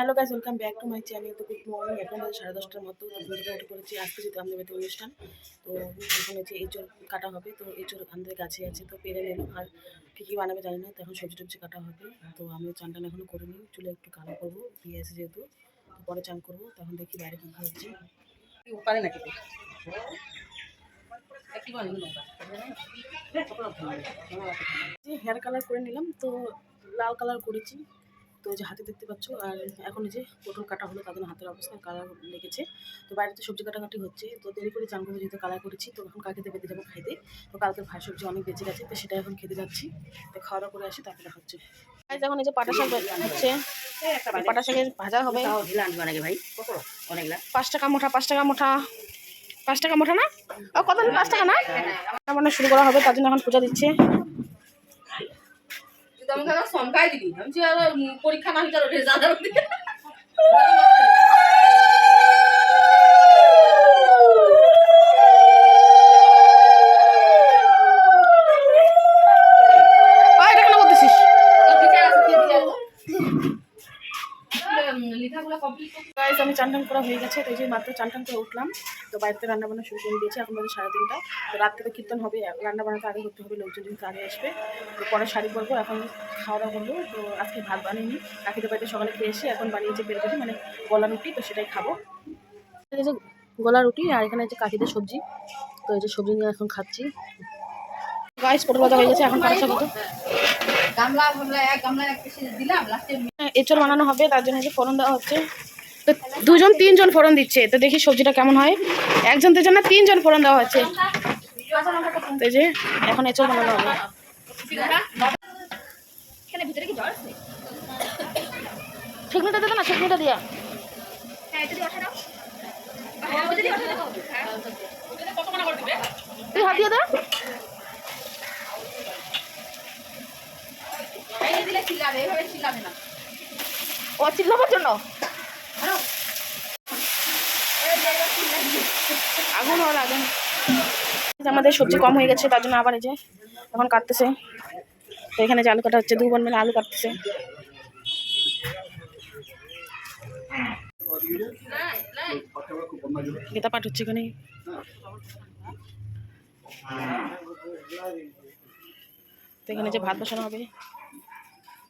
Hello guys welcome back to my channel তো good morning এখন সাড়ে দশটার মতো উঠে পড়েছি আজকে যেহেতু আমাদের বাড়িতে অনুষ্ঠান। তো এখন হচ্ছে এঁচড় কাটা হবে। তো এঁচড় আমাদের গাছে আছে তো পেরে নিল আর কী কী বানাবে জানি না তো এখন সবজি টবজি কাটা হবে। তো আমি চান টান এখনও করিনি চুলে একটু কালো করব বিয়ে আছে যেহেতু তো পরে চান করব তখন দেখি বাইরে কী কী হচ্ছে। পারে নাকি হেয়ার কালার করে নিলাম তো লাল কালার করেছি। তো যে হাতে দেখতে পাচ্ছ, আর এখন যে পটল কাটা হলো তাদের হাতের অবস্থা, কালার লেগেছে। তো বাইরে তো সবজি কাটাকাটি হচ্ছে, তো দেরি করে চান যেহেতু কালার করেছি, তো এখন কাকিতে বেঁধে যাব খাইতে। তো কালকের ভাই সবজি অনেক বেঁচে গেছে, তো সেটা এখন খেতে যাচ্ছি। তো খাওয়া দাওয়া করে আসি, তারপরে হচ্ছে। এখন এই যে পাটা শাক হচ্ছে। পাটা শাকের ভাজা হবে। ভাই পাঁচ টাকা মোটা পাঁচ টাকা মোটা পাঁচ টাকা মোটা না? কত পাঁচ টাকা না? মানে শুরু করা হবে, তার জন্য এখন পূজা দিচ্ছে। আমাকে সমকাই দিবি আমি পরীক্ষা না হইতে রেজাল্ট কমপ্লিট আমি চান টান করা হয়ে গেছে, তো যে মাত্র চান টান করে উঠলাম। তো বাড়িতে রান্না বান্না শুরু করে দিয়েছি, এখন বাজে সাড়ে তিনটা তো রাত থেকে কীর্তন হবে রান্না বান্নাটা আগে করতে হবে, লোকজন কিন্তু আগে আসবে। তো পরে শাড়ি পরবো, এখন খাওয়া দাওয়া করব। তো আজকে ভাত বানিয়ে কাকিদের বাড়িতে সকালে খেয়ে এসে এখন বানিয়েছে পেরে মানে গলা রুটি, তো সেটাই খাব। গলা রুটি আর এখানে যে কাকিদের সবজি, তো এই যে সবজি নিয়ে এখন খাচ্ছি। গাইস পটল ভাজা হয়ে গেছে, এখন কাঁচা এঁচড় বানানো হবে তার জন্য যে ফোড়ন দেওয়া হচ্ছে। তো দুজন তিনজন ফোড়ন দিচ্ছে তো দেখি সবজিটা কেমন হয়। একজন দুজন না তিনজন ফোড়ন দেওয়া হচ্ছে। তো যে এখন এঁচড় বানানো হবে। ঠিকমিটা দেবে না ঠিকমিটা দিয়া। হ্যাঁ এটা দিয়ে ওঠা দাও হ্যাঁ ওটা দিয়ে ওঠা দাও হ্যাঁ কত করে করে দিবে তুই হাত দিয়ে দে এই দিলে চিল্লাবে এইভাবে চিল্লাবে না। ও চিল্লাবার জন্য? আগুন ওর আগুন আমাদের সবজি কম হয়ে গেছে তার জন্য আবার এই যে এখন কাটতেছে। তো এখানে যে আলু কাটা হচ্ছে দু বোন মিলে আলু কাটতেছে। গীতা পাঠ হচ্ছে এখানে। তো এখানে যে ভাত বসানো হবে।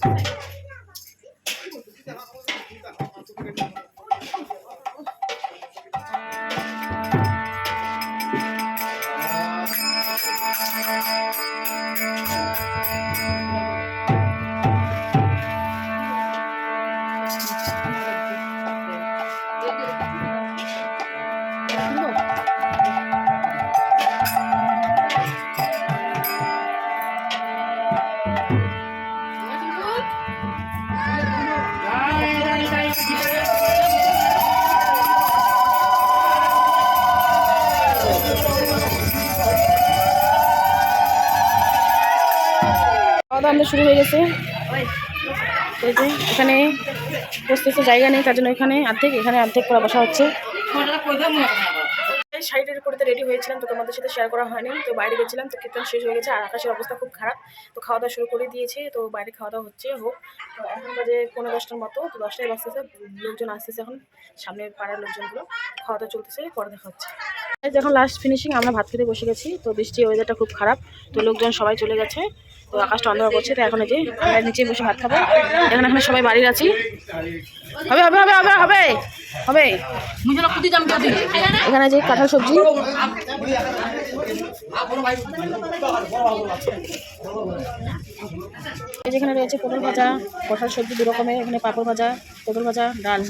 Bye. আমাদের শুরু হয়ে গেছে। এখানে বসতে জায়গা নেই, তার জন্য এখানে অর্ধেক এখানে অর্ধেক করে বসা হচ্ছে। শাড়িটার করতে রেডি হয়েছিলাম, তো তোমাদের সাথে শেয়ার করা হয়নি, তো বাইরে গেছিলাম, তো কীর্তন শেষ হয়ে গেছে, আর আকাশের অবস্থা খুব খারাপ। তো খাওয়া দাওয়া শুরু করে দিয়েছে, তো বাইরে খাওয়া দাওয়া হচ্ছে, হোক। এখন বাজে পনেরো দশটার মতো, তো দশটায় বাজতেছে লোকজন আসতেছে এখন সামনের পাড়ার লোকজনগুলো। খাওয়া দাওয়া চলতেছে, পরে দেখা হচ্ছে। এই যে এখন লাস্ট ফিনিশিং আমরা ভাত খেতে বসে গেছি, তো বৃষ্টি ওয়েদারটা খুব খারাপ, তো লোকজন সবাই চলে গেছে। তো আকাশটা অন্ধকার করছে তো এখন যে আমরা নিচে বসে ভাত খাব। এখন এখানে সবাই বাড়ির আছি। হবে হবে হবে হবে হবে হবে। এখানে যে কাঁঠাল সবজি। যেখানে রয়েছে পটল ভাজা কঠাল সবজি দু রকমের, এখানে পাঁপড় ভাজা, পটল ভাজা, ডাল।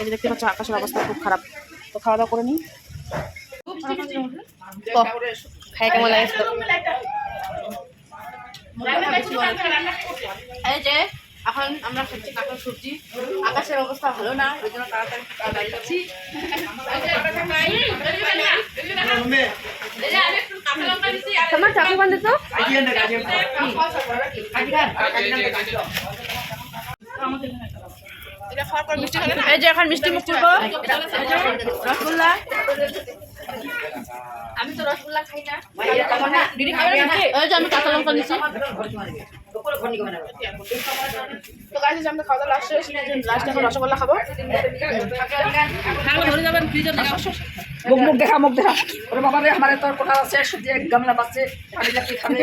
এই দেখতে পাচ্ছ, আকাশের অবস্থা খুব খারাপ। তো খাওয়া দাওয়া করে নিই খাই, কেমন লাগে? এই যে এখন আমরা খাচ্ছি কাঁঠাল সবজি। আকাশের অবস্থা ভালো না ওই জন্য তাড়াতাড়ি তাড়াতাড়ি যাচ্ছি তোমার চাকরি বন্ধ তো? এই যে এখন মিষ্টি মুখ করব রসগোল্লা। আমি তো রসগোল্লা খাই না। দিদি খাবে না এই যে আমি কাঁচা লঙ্কা নিচ্ছি তো আমরা খাওয়া দাওয়া লাস্ট লাস্ট এখন রসগোল্লা খাব। ধরে যাবেন ফ্রিজে মুখ মুখ দেখা মুখ দেখা। ওরে বাবা রে আমার তোর কোটা আছে এক গামলা বাচ্চে পানি লাগতে খাবে।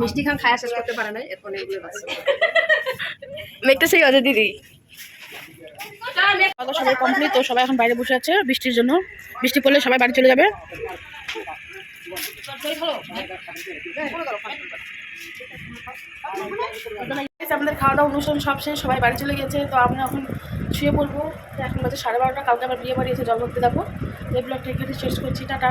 মিষ্টি খান খায়া শেষ করতে পারে না এরপর এগুলো বাচ্চা মেঘটা সেই আছে দিদি। খাওয়া সবাই কমপ্লিট তো সবাই এখন বাইরে বসে আছে বৃষ্টির জন্য। বৃষ্টি পড়লে সবাই বাড়ি চলে যাবে। আমাদের খাওয়া দাওয়া অনুষ্ঠান সব শেষ, সবাই বাড়ি চলে গেছে, তো আমরা এখন শুয়ে পড়ব। এখন বাজে সাড়ে বারোটা, কালকে আমার বিয়ে বাড়ি এসে জল করতে যাব এই ব্লগটা এখানে শেষ করছি, টাটা।